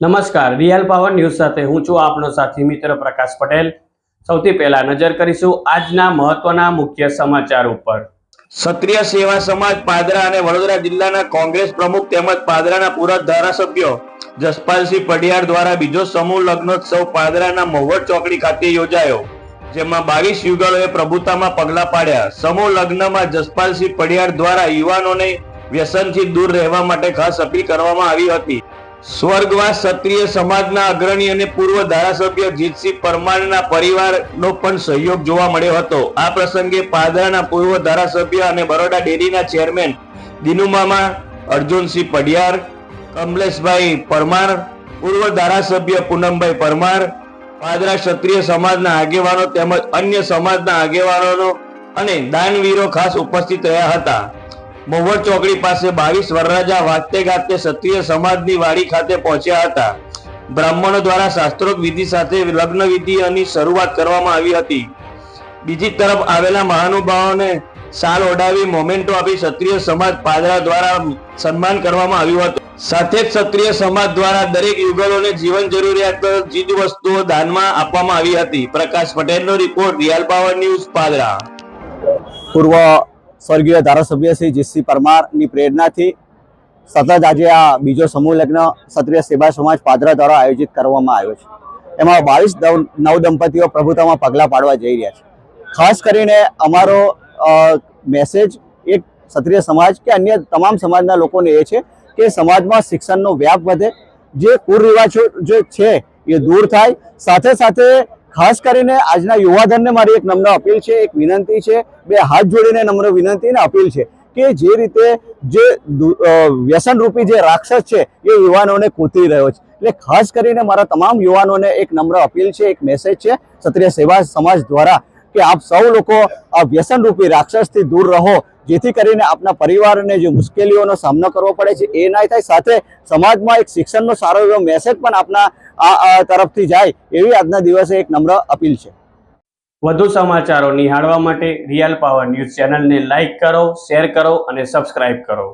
નમસ્કાર, real power news સાથે હું છું આપનો સાથી મિત્ર પ્રકાશ પટેલ. સૌથી પહેલા નજર કરીશું આજના મહત્વના મુખ્ય સમાચાર ઉપર. ક્ષત્રિય સેવા સમાજ પાદરા અને વડોદરા જિલ્લાના કોંગ્રેસ પ્રમુખ તેમજ પાદરાના પૂર્વ ધારાસભ્યો જસપાલસિંહ પડિયાર દ્વારા બીજો સમૂહ લગ્નોત્સવ પાદરાના મહુવડ ચોકડી ખાતે યોજાયો, જેમાં બાવીસ યુગલોએ પ્રભુતામાં પગલા પાડ્યા. સમૂહ લગ્નમાં જસપાલસિંહ પડિયાર દ્વારા યુવાનોને વ્યસનથી દૂર રહેવા માટે ખાસ અપીલ કરવામાં આવી હતી. સ્વર્ગવાસ ક્ષત્રિય સમાજના અગ્રણી અને પૂર્વ ધારાસભ્ય જીતસિંહ પરમારના પરિવારનો પણ સહયોગ જોવા મળ્યો હતો. આ પ્રસંગે પાદરાના પૂર્વ ધારાસભ્ય અને બરોડા ડેરીના ચેરમેન દિનુમામા, અર્જુનસિંહ પડિયાર કમલેશભાઈ પરમાર, પૂર્વ ધારાસભ્ય પૂનમભાઈ પરમાર, પાદરા ક્ષત્રિય સમાજના આગેવાનો તેમજ અન્ય સમાજના આગેવાનો અને દાનવીરો ખાસ ઉપસ્થિત રહ્યા હતા. મહુવડ ચોકડી પાસે બાવીસ વરરાજા વાગતે ગાતે ક્ષત્રિય સમાજની વાડી ખાતે પહોંચ્યા હતા. બ્રાહ્મણો દ્વારા શાસ્ત્રોક્ત વિધિ સાથે લગ્ન વિધિની શરૂઆત કરવામાં આવી હતી. બીજી તરફ આવેલા મહાનુભાવોને શાલ ઓઢાવી મોમેન્ટો આપી ક્ષત્રિય સમાજ પાદરા દ્વારા સન્માન કરવામાં આવ્યું હતું. સાથે જ ક્ષત્રિય સમાજ દ્વારા દરેક યુગલોને જીવન જરૂરિયાત ચીજ વસ્તુઓ દાનમાં આપવામાં આવી હતી. પ્રકાશ પટેલનો report real power news Padra. પૂર્વ સ્વર્ગીય ધારાસભ્ય શ્રી જીસી પરમારની પ્રેરણાથી સતત આજે આ બીજો સમૂહ લગ્ન ક્ષત્રિય સેવા સમાજ પાદરા દ્વારા આયોજિત કરવામાં આવ્યો છે. એમાં બાવીસ નવ દંપતીઓ પ્રભુતામાં પગલાં પાડવા જઈ રહ્યા છે. ખાસ કરીને અમારો મેસેજ એક ક્ષત્રિય સમાજ કે અન્ય તમામ સમાજના લોકોને એ છે કે સમાજમાં શિક્ષણનો વ્યાપ વધે, જે કુરિવાજો જે છે એ દૂર થાય, સાથે સાથે ખાસ કરીને આજના યુવાધનને મારી એક નમ્ર અપીલ છે, એક વિનંતી છે, બે હાથ જોડીને નમ્ર વિનંતી અને અપીલ છે કે જે રીતે જે વ્યસનરૂપી જે રાક્ષસ છે, એ યુવાનોને કૂતરી રહ્યો છે. એટલે ખાસ કરીને મારા તમામ યુવાનોને એક નમ્ર અપીલ છે, એક મેસેજ છે, ક્ષત્રિય સેવા સમાજ દ્વારા કે આપ સૌ લોકો આ વ્યસનરૂપી રાક્ષસથી દૂર રહો, જેથી કરીને આપના પરિવારને જે મુશ્કેલીઓનો સામનો કરવો પડે છે, એ ના થાય. સાથે સમાજમાં એક શિક્ષણનો સારો એવો મેસેજ પણ આપના આ તરફથી જાય એવી આજના દિવસે એક નમ્ર અપીલ છે. વધુ સમાચારો નિહાળવા માટે રિયલ પાવર ન્યૂઝ ચેનલને લાઇક કરો, શેર કરો અને સબસ્ક્રાઇબ કરો.